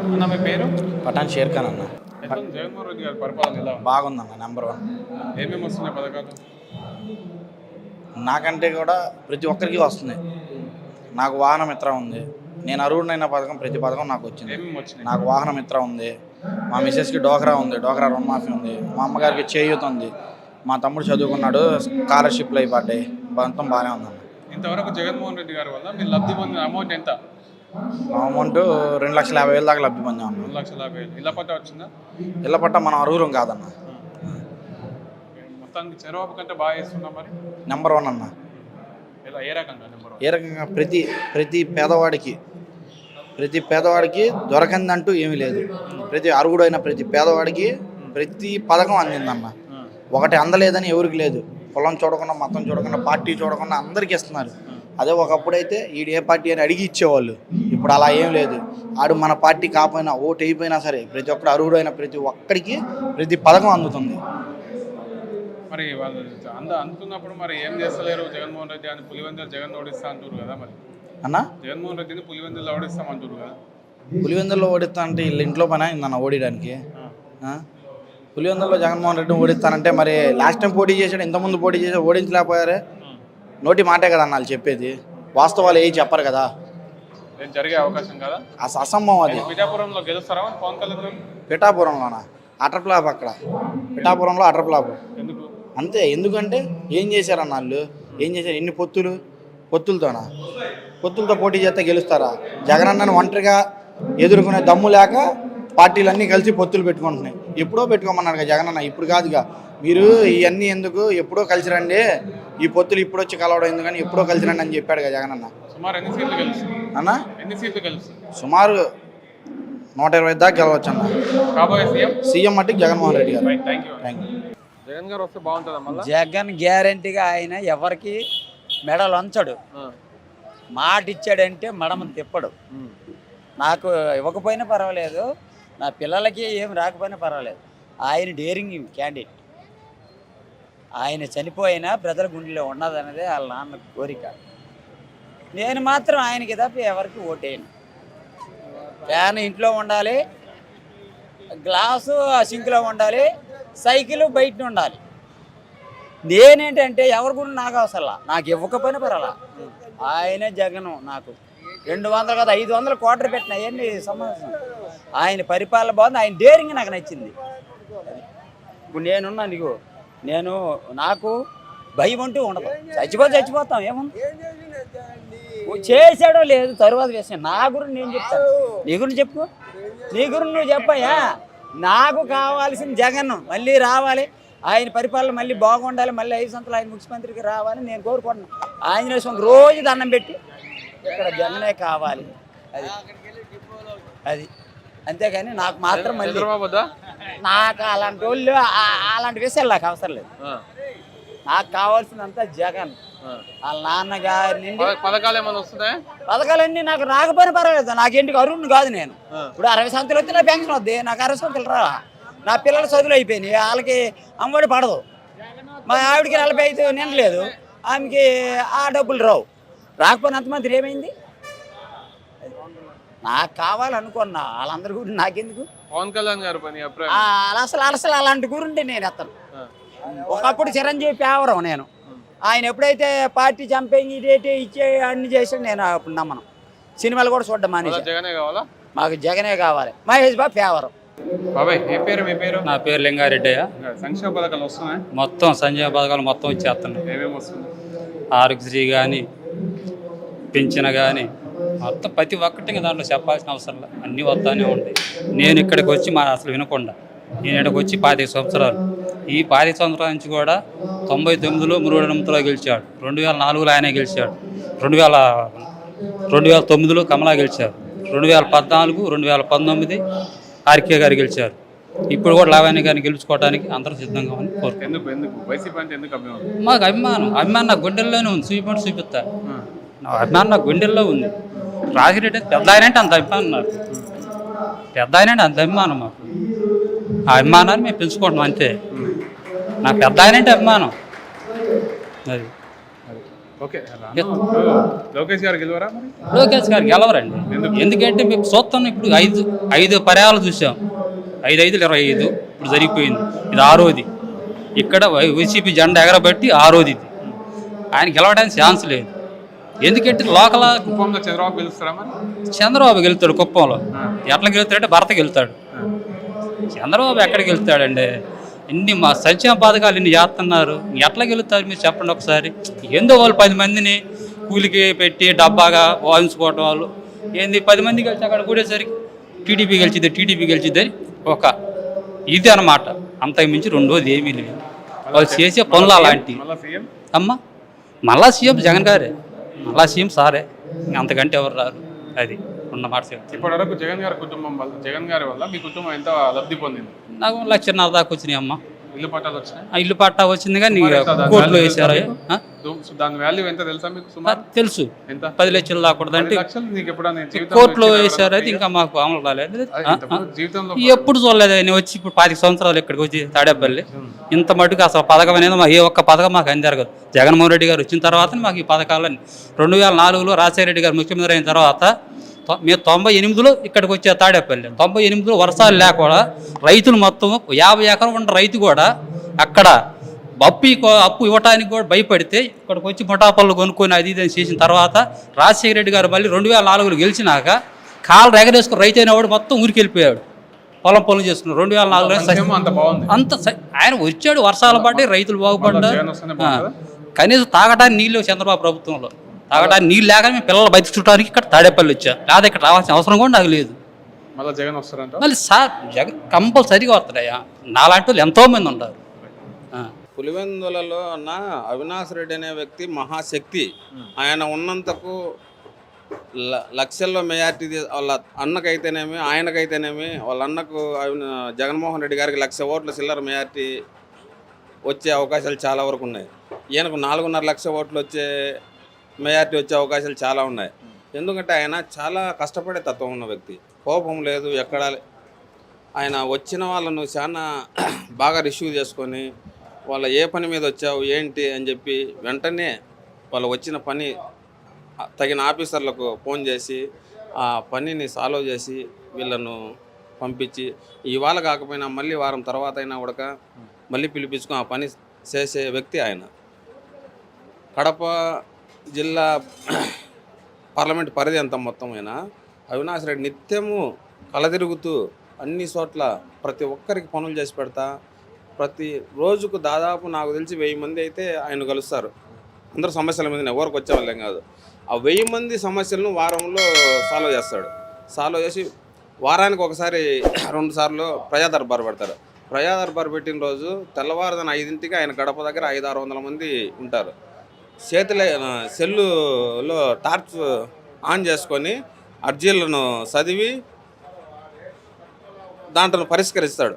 అన్న మీ పేరు? పఠాన్ షేర్ ఖాన్ అన్న జగన్మోహన్ రెడ్డి గారి పరిపాలన ఎలా బాగుందన్న నెంబర్ వన్ ఏమేమి వస్తున్నాయి పథకాలు? నాకంటే కూడా ప్రతి ఒక్కరికి వస్తుంది నాకు వాహన మిత్ర ఉంది. నేను అర్హుడైన పథకం ప్రతి పథకం నాకు వచ్చింది. ఏమేమి వచ్చినాయి? నాకు వాహన మిత్ర ఉంది. మా మిసెస్కి డోక్రా ఉంది. డోక్రా రుణమాఫీ ఉంది. మా అమ్మగారికి చేయూత ఉంది. మా తమ్ముడు చదువుకున్నాడు. స్కాలర్షిప్లు అయి పడ్డాయి. మొత్తం బాగానే ఉందన్న. ఇంతవరకు జగన్మోహన్ రెడ్డి గారి వల్ల మీరు లబ్ధి పొందిన అమౌంట్ ఎంత? అమౌంట్ రెండు లక్షల యాభై వేల దాకా లబ్ధి పొందాం రెండు లక్షల యాభై వేలు. ఇలా పట్ట వచ్చిందా? ఇళ్ళ పట్ట మనం అర్హులం కాదన్న. మొత్తానికి చెరవాపు కంటే బాగా చేస్తున్నాం మరి? నెంబర్ వన్ అన్న. ఇలా ఏ రకంగా నెంబర్ ఏ రకంగా? ప్రతి ప్రతి పేదవాడికి ప్రతి పేదవాడికి దొరకందంటూ ఏమీ లేదు. ప్రతి అర్హుడైన ప్రతి పేదవాడికి ప్రతి పథకం అందిందన్న. ఒకటి అందలేదని ఎవరికి లేదు. కులం చూడకుండా మతం చూడకుండా పార్టీ చూడకుండా అందరికీ ఇస్తున్నారు. అదే ఒకప్పుడైతే ఈడు ఏ పార్టీ అని అడిగి ఇచ్చేవాళ్ళు. ఇప్పుడు అలా ఏం లేదు. ఆడు మన పార్టీ కాకపోయినా ఓటు అయిపోయినా సరే ప్రతి ఒక్కడు అర్హుడైన ప్రతి ఒక్కడికి ప్రతి పథకం అందుతుంది. మరి వాళ్ళు అంద అందుతున్నప్పుడు మరి ఏం చేస్తలేరు? జగన్మోహన్ రెడ్డి అని పులివెందులు జగన్ ఓడిస్తా అంటారు కదా మరి. అన్న? జగన్మోహన్ రెడ్డిని పులివెందులు ఓడిస్తామంటారు కదా. పులివెందుల్లో ఓడిస్తా అంటే వీళ్ళ ఇంట్లో పని అయిందన్న ఓడియడానికి? పులివెందుల్లో జగన్మోహన్ రెడ్డిని ఓడిస్తానంటే మరి లాస్ట్ టైం పోటీ చేశాడు ఇంతకుముందు పోటీ చేసి ఓడించలేకపోయారే? నోటి మాటే కదా అన్న వాళ్ళు చెప్పేది. వాస్తవాలు ఏవి చెప్పరు కదా. జరిగే అవకాశం కదా? అసలు అసంభవం అది. విజయపురంలో గెలుస్తారా? పవన్ కళ్యాణ్? పిఠాపురంలోన? అటర్ ఫ్లాప్ అక్కడ. పిఠాపురంలో అటర్ ఫ్లాప్ ఎందుకు? అంతే ఎందుకంటే ఏం చేశారన్న వాళ్ళు? ఏం చేశారు? ఎన్ని పొత్తులు? పొత్తులతోనా? పొత్తులతో పోటీ చేస్తే గెలుస్తారా? జగనన్నను ఒంటరిగా ఎదుర్కొనే దమ్ము లేక పార్టీలన్నీ కలిసి పొత్తులు పెట్టుకుంటున్నాయి. ఎప్పుడో పెట్టుకోమన్నారు కదా జగనన్న ఇప్పుడు కాదుగా. మీరు ఇవన్నీ ఎందుకు? ఎప్పుడో కలిసి రండి. ఈ పొత్తులు ఇప్పుడు వచ్చి కలవడం ఎందుకని ఎప్పుడో కలిసి రండి అని చెప్పాడు కదా జగనన్న సుమారు ఎన్ని సీట్లు అన్న? ఎన్ని సీట్లు సుమారు నూట ఇరవై దాకా గెలవచ్చు అన్న కాబోయే సీఎం? సీఎం మట్టికి జగన్మోహన్ రెడ్డి గారు. Thank you thank you Jagan గారు వస్తే బాగుంటుందా మళ్ళీ? జగన్ గ్యారంటీగా ఆయన ఎవరికి మెడలు వంచడు. మాట ఇచ్చాడంటే మడమ తిప్పడు. నాకు ఇవ్వకపోయినా పర్వాలేదు. నా పిల్లలకి ఏం రాకపోయినా పర్వాలేదు. ఆయన డేరింగ్ క్యాండిడేట్. ఆయన చనిపోయినా ప్రజల గుండెలో ఉన్నదన్నదే వాళ్ళ నాన్న కోరిక. నేను మాత్రం ఆయనకి తప్ప ఎవరికి ఓటేయను. ఫ్యాన్ ఇంట్లో ఉండాలి గ్లాసు ఆ సింక్లో ఉండాలి సైకిల్ బయట ఉండాలి. నేనేంటంటే ఎవరి గురించి నాకు అవసరంలా నాకు ఇవ్వకపోయినా పర్వాలా. ఆయనే జగను నాకు. రెండు వందలు కదా ఐదు వందలు కోటర్ పెట్టిన అవన్నీ సమాజం ఆయన పరిపాలన బాగుంది ఆయన డేరింగ్ నాకు నచ్చింది. ఇప్పుడు నేనున్నా నీకు నేను నాకు భయం అంటూ ఉండదు. చచ్చిపోతే చచ్చిపోతాం ఏముంది? చేశాడో లేదు తరువాత విషయం నా గురించి నేను చెప్తాను నీ గురించి చెప్పు. నీ గురించి నువ్వు చెప్పయ్యా. నాకు కావాల్సిన జగన్ మళ్ళీ రావాలి. ఆయన పరిపాలన మళ్ళీ బాగుండాలి. మళ్ళీ ఐదు సంవత్సరాలు ఆయన ముఖ్యమంత్రికి రావాలి నేను కోరుకుంటున్నాను ఆంజనేయ స్వామికి రోజు దండం పెట్టి ఇక్కడ జగనే కావాలి. అది. అది. అంతేగాని నాకు మాత్రం మళ్ళీ నాకు అలాంటి వాళ్ళు అలాంటి విషయాలు నాకు అవసరం లేదు. నాకు కావాల్సినంత జగన్. వాళ్ళ నాన్నగారి నుండి పథ- పథకాలు ఏమైనా వస్తున్నాయా? పథకాలన్నీ నాకు రాకపోయినా పర్వాలేదు నాకు ఇంటికి అరుణ్ కాదు నేను. ఇప్పుడు అరవై సంవత్సరాలు వస్తే నా పెన్షన్ వద్ది నాకు అరవై సంవత్సరాలు రా నా పిల్లల చదువులు అయిపోయినాయి వాళ్ళకి అమ్మఒడి పడదు. మా ఆవిడకి నలభై ఐదు నిండలేదు ఆమెకి ఆ డబ్బులు రావు. రాకపోయినా అంతమంది ఏమైంది? నాకు కావాలనుకున్నా వాళ్ళందరి గురించి నాకెందుకు? పవన్ కళ్యాణ్ గారు పని అసలు అసలు అలాంటి గురుంటే నేను ఎత్తను. ఒకప్పుడు చిరంజీవి పేవరం నేను. ఆయన ఎప్పుడైతే పార్టీ చంపేయి ఇదేటి ఇచ్చే అన్ని చేసాడు నేను అప్పుడు నమ్మను. సినిమాలు కూడా చూడడం మానేసి. జగనే కావాలా? మాకు జగనే కావాలి. మహేష్ బాబు ఫేవరం. బాబాయ్ ఏ పేరు మీ పేరు? నా పేరు లింగారెడ్డయ్య. సంక్షేమ పథకాలు వస్తున్నాయి? మొత్తం సంజయ్ పథకాలు మొత్తం ఇచ్చేస్తున్నాయి ఏమేమి వస్తుంది ఆరోగ్యశ్రీ కానీ పింఛన కానీ మొత్తం ప్రతి ఒక్కటి దాంట్లో చెప్పాల్సిన అవసరం లేదు అన్నీ వస్తానే ఉంటాయి నేను ఇక్కడికి వచ్చి మా అసలు వినకుండా. నేను ఇక్కడికి వచ్చి పాతిక సంవత్సరాలు ఈ సంవత్సరాల నుంచి కూడా తొంభై తొమ్మిదిలో మురుగడంతో గెలిచాడు. రెండు వేల నాలుగులో ఆయనే గెలిచాడు. రెండు వేల రెండు వేల తొమ్మిదిలో కమలా గెలిచారు. రెండు వేల పద్నాలుగు రెండు వేల పంతొమ్మిది ఆర్కే గారు గెలిచారు. ఇప్పుడు కూడా లావణ్య గారిని గెలుచుకోవడానికి అందరూ సిద్ధంగా ఉంది కోరుకుంటున్నాను మాకు అభిమానం. అభిమానం నా గుండెల్లోనే ఉంది. చూపించి చూపిస్తా. నా అభిమానం నా గుండెల్లో ఉంది. రాజిరెడ్డి పెద్ద ఆయన అంటే అంత అభిమానం నాకు. పెద్ద ఆయన అంటే అంత అభిమానం మాకు. ఆ అభిమానాన్ని మేము పెంచుకుంటాం అంతే. నాకు పెద్ద ఆయన అంటే అభిమానం. అది. ఓకే. లోకేష్ గారు గెలవరా లోకేష్ గారు గెలవరండి. ఎందుకంటే మేము చూస్తాం ఇప్పుడు ఐదు ఐదు పర్యాలు చూసాం. ఐదు ఐదులు ఇరవై ఐదు. ఇప్పుడు జరిగిపోయింది. ఇది ఆరోది. ఇక్కడ వైసీపీ జెండా ఎగరబట్టి ఆరోది ఇది. ఆయన గెలవడానికి ఛాన్స్ లేదు. ఎందుకంటే లోకల్ కుప్పంలో చంద్రబాబు గెలుస్తారా చంద్రబాబు గెలుతాడు కుప్పంలో. ఎట్లా గెలుతాడంటే భర్త గెలుతాడు. చంద్రబాబు ఎక్కడికి వెళ్తాడండి ఇన్ని మా సంక్షేమ పథకాలు ఇన్ని చేస్తున్నారు? ఎట్లా గెలుస్తారు మీరు చెప్పండి ఒకసారి. ఏందో వాళ్ళు పది మందిని కూలికి పెట్టి డబ్బాగా వాయించుకోవటం వాళ్ళు. ఏంది పది మంది కలిసి అక్కడ కూడేసరికి టీడీపీ గెలిచిద్ది టీడీపీ గెలిచిద్ది అని ఒక ఇది అన్నమాట. అంతకు మించి రెండోది ఏమీ లేదు. వాళ్ళు చేసే పనులు అలాంటివి. అమ్మ మళ్ళా సీఎం జగన్ గారే. మళ్ళా సీఎం సారే. అంతకంటే ఎవరు రారు. అది. ఉన్నమాట ఇప్పటి వరకు జగన్ గారి కుటుంబం వల్ల జగన్ గారి వల్ల మీ కుటుంబం ఎంత లబ్ధి పొందింది? నాకు లక్షన్నర దాకా వచ్చినాయి అమ్మ. ఇల్లు పట్టాలు వచ్చినాయి? ఆ ఇల్లు పట్టా వచ్చింది కానీ కోర్టులో value వేసారు దాని వాల్యూ ఎంత తెలుసా మీకు తెలుసు. ఎంత? పది లక్షలు జీవితంలో కోర్టులో ఇచ్చిన వేసారు అయితే ఇంకా మాకు అమలు అది జీవితంలో ఎప్పుడు చూడలేదు నేను వచ్చి ఇప్పుడు పాతిక సంవత్సరాలు ఇక్కడికి వచ్చి తాడేపల్లి. ఇంత మటుకు అసలు పథకం అనేది మా ఏ ఒక్క పథకం మాకు అందరగదు జగన్మోహన్ రెడ్డి గారు వచ్చిన తర్వాత మాకు ఈ పథకాలన్నీ. రెండు వేల నాలుగులో రాజశేఖర రెడ్డి గారు ముఖ్యమంత్రి అయిన తర్వాత మేము తొంభై ఎనిమిదిలో ఇక్కడికి వచ్చే తాడేపల్లి. తొంభై ఎనిమిదిలో వర్షాలు లేకుండా రైతులు మొత్తం యాభై ఎకరం ఉన్న రైతు కూడా అక్కడ అప్పు అప్పు ఇవ్వడానికి కూడా భయపడితే ఇక్కడికి వచ్చి ముఠాపళ్ళు కొనుక్కొని అది ఇది అని చేసిన తర్వాత రాజశేఖర రెడ్డి గారు మళ్ళీ రెండు వేల నాలుగులో గెలిచినాక కాళ్ళు ఎగరేసుకుని రైతు అయినవాడు మొత్తం ఊరికి వెళ్ళిపోయాడు పొలం పనులు చేసుకున్నారు రెండు వేల నాలుగులో సంక్షేమం అంత ఆయన వచ్చాడు వర్షాలు పడ్డాయి రైతులు బాగుపడ్డా జగన్ వస్తేనే బాగుంటుందా? కనీసం తాగడానికి నీళ్ళు చంద్రబాబు ప్రభుత్వంలో. తాగడానికి నీళ్ళు లేక మేము పిల్లలు బతికించడానికి ఇక్కడ తాడేపల్లి వచ్చా. లేదా ఇక్కడ రావాల్సిన అవసరం కూడా నాకు లేదు. మళ్ళీ జగన్ వస్తారంట? మళ్ళీ సార్ జగన్ కంపల్సరీగా వస్తాడయ్యా నాలాంటి వాళ్ళు ఎంతో మంది ఉంటారు. ఆ. పులివెందులలో ఉన్న అవినాష్ రెడ్డి అనే వ్యక్తి మహాశక్తి. ఆయన ఉన్నంతకు ల- లక్షల్లో మెజార్టీ వాళ్ళ అన్నకైతేనేమి ఆయనకైతేనేమి వాళ్ళ అన్నకు జగన్మోహన్ రెడ్డి గారికి లక్ష ఓట్ల చిల్లర మెజార్టీ వచ్చే అవకాశాలు చాలా వరకు ఉన్నాయి. ఈయనకు నాలుగున్నర లక్ష ఓట్లు వచ్చే మెజార్టీ వచ్చే అవకాశాలు చాలా ఉన్నాయి. ఎందుకంటే ఆయన చాలా కష్టపడే తత్వం ఉన్న వ్యక్తి. కోపం లేదు ఎక్కడ ఆయన వచ్చిన వాళ్ళను చాలా బాగా రిసీవ్ చేసుకొని వాళ్ళ ఏ పని మీద వచ్చావు ఏంటి? అని చెప్పి వెంటనే వాళ్ళు వచ్చిన పని తగిన ఆఫీసర్లకు ఫోన్ చేసి ఆ పనిని సాల్వ్ చేసి వీళ్ళను పంపించి ఇవాళ కాకపోయినా మళ్ళీ వారం తర్వాత అయినా కూడా మళ్ళీ పిలిపించుకొని ఆ పని చేసే వ్యక్తి ఆయన. కడప జిల్లా పార్లమెంట్ పరిధి అంత మొత్తమైనా అవినాష్ రెడ్డి నిత్యము కలదిరుగుతూ అన్ని చోట్ల ప్రతి ఒక్కరికి పనులు చేసి పెడతా ప్రతి రోజుకు దాదాపు నాకు తెలిసి వెయ్యి మంది అయితే ఆయన కలుస్తారు. అందరూ సమస్యల మీద ఎవరికి వచ్చేవాళ్ళేం కాదు. ఆ వెయ్యి మంది సమస్యలను వారంలో సాల్వ్ చేస్తాడు. సాల్వ్ చేసి వారానికి ఒకసారి రెండు సార్లు ప్రజా దర్బార్ పెడతారు ప్రజా దర్బార్ పెట్టిన రోజు తెల్లవారుదన ఐదింటికి ఆయన గడప దగ్గర ఐదు ఆరు వందల మంది ఉంటారు. చేతుల సెల్లులో టార్చ్ ఆన్ చేసుకొని అర్జీలను చదివి దాంట్లో పరిష్కరిస్తాడు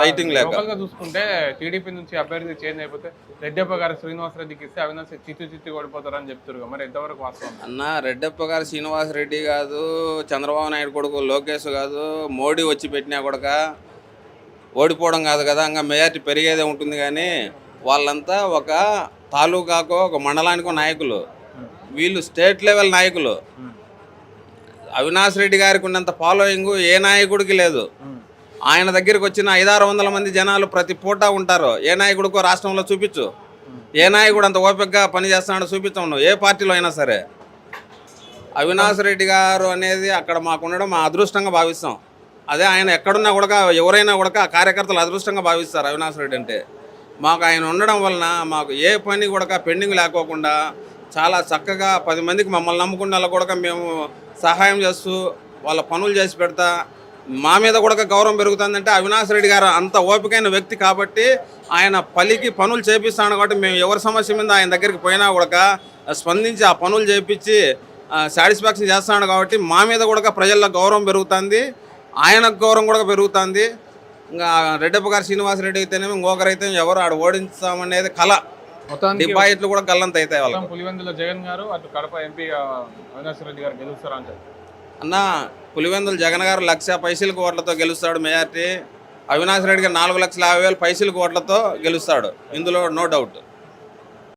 లైటింగ్ లేక. చూసుకుంటే టీడీపీ నుంచి అభ్యర్థి చేంజ్ అయిపోతే రెడ్డప్ప గారు శ్రీనివాస్ రెడ్డికి ఇస్తే అవినాష్ చిత్తు చిత్తు ఓడిపోతారని చెప్తారు కదా. మరి ఎంతవరకు వాస్తవం అన్న రెడ్డప్ప గారు శ్రీనివాస్ రెడ్డి కాదు చంద్రబాబు నాయుడు కొడుకు లోకేష్ కాదు మోడీ వచ్చి పెట్టినా కొడక ఓడిపోవడం కాదు కదా ఇంకా మెజార్టీ పెరిగేదే ఉంటుంది కానీ వాళ్ళంతా ఒక తాలూకాకో ఒక మండలానికో నాయకులు. వీళ్ళు స్టేట్ లెవెల్ నాయకులు. అవినాష్ రెడ్డి గారికి ఉన్నంత ఫాలోయింగ్ ఏ నాయకుడికి లేదు. ఆయన దగ్గరికి వచ్చిన ఐదారు వందల మంది జనాలు ప్రతి పూట ఉంటారు. ఏ నాయకుడికో రాష్ట్రంలో చూపించు. ఏ నాయకుడు అంత ఓపికగా పని చేస్తున్నాడో నువ్వు. ఏ పార్టీలో అయినా సరే. అవినాష్ రెడ్డి గారు అనేది అక్కడ మాకు ఉండడం మా అదృష్టంగా భావిస్తాం. అదే ఆయన ఎక్కడున్నా కూడా ఎవరైనా కూడా కార్యకర్తలు అదృష్టంగా భావిస్తారు అవినాష్ రెడ్డి అంటే. మాకు ఆయన ఉండడం వలన మాకు ఏ పని కూడా పెండింగ్ లేకోకుండా చాలా చక్కగా పది మందికి మమ్మల్ని నమ్ముకున్న కూడా మేము సహాయం చేస్తూ వాళ్ళ పనులు చేసి పెడతా. మా మీద కూడా గౌరవం పెరుగుతుందంటే అవినాష్ రెడ్డి గారు అంత ఓపికైన వ్యక్తి కాబట్టి ఆయన పలికి పనులు చేపిస్తాను కాబట్టి మేము ఎవరి సమస్య మీద ఆయన దగ్గరికి పోయినా కూడా స్పందించి ఆ పనులు చేపించి సాటిస్ఫాక్షన్ చేస్తున్నాడు కాబట్టి మా మీద కూడా ప్రజల్లో గౌరవం పెరుగుతుంది. ఆయనకు గౌరవం కూడా పెరుగుతుంది. ఇంకా రెడ్డప్ప గారు శ్రీనివాస్ రెడ్డి అయితేనేమో ఇంకొకరైతే ఎవరు ఆడ ఓడించామనేది కళ డిపాజిట్లు కూడా గల్లంత అవుతాయి మొత్తం పులివెందులో జగన్ గారు అటు కడప ఎంపీ అవినాష్ రెడ్డి గారు గెలుస్తారా అంటారు? అన్న పులివెందులు జగన్ గారు లక్ష పైసలకు ఓట్లతో గెలుస్తాడు మెజార్టీ. అవినాష్ రెడ్డి గారు నాలుగు లక్షల యాభై వేల పైసలకు ఓట్లతో గెలుస్తాడు. ఇందులో నో డౌట్.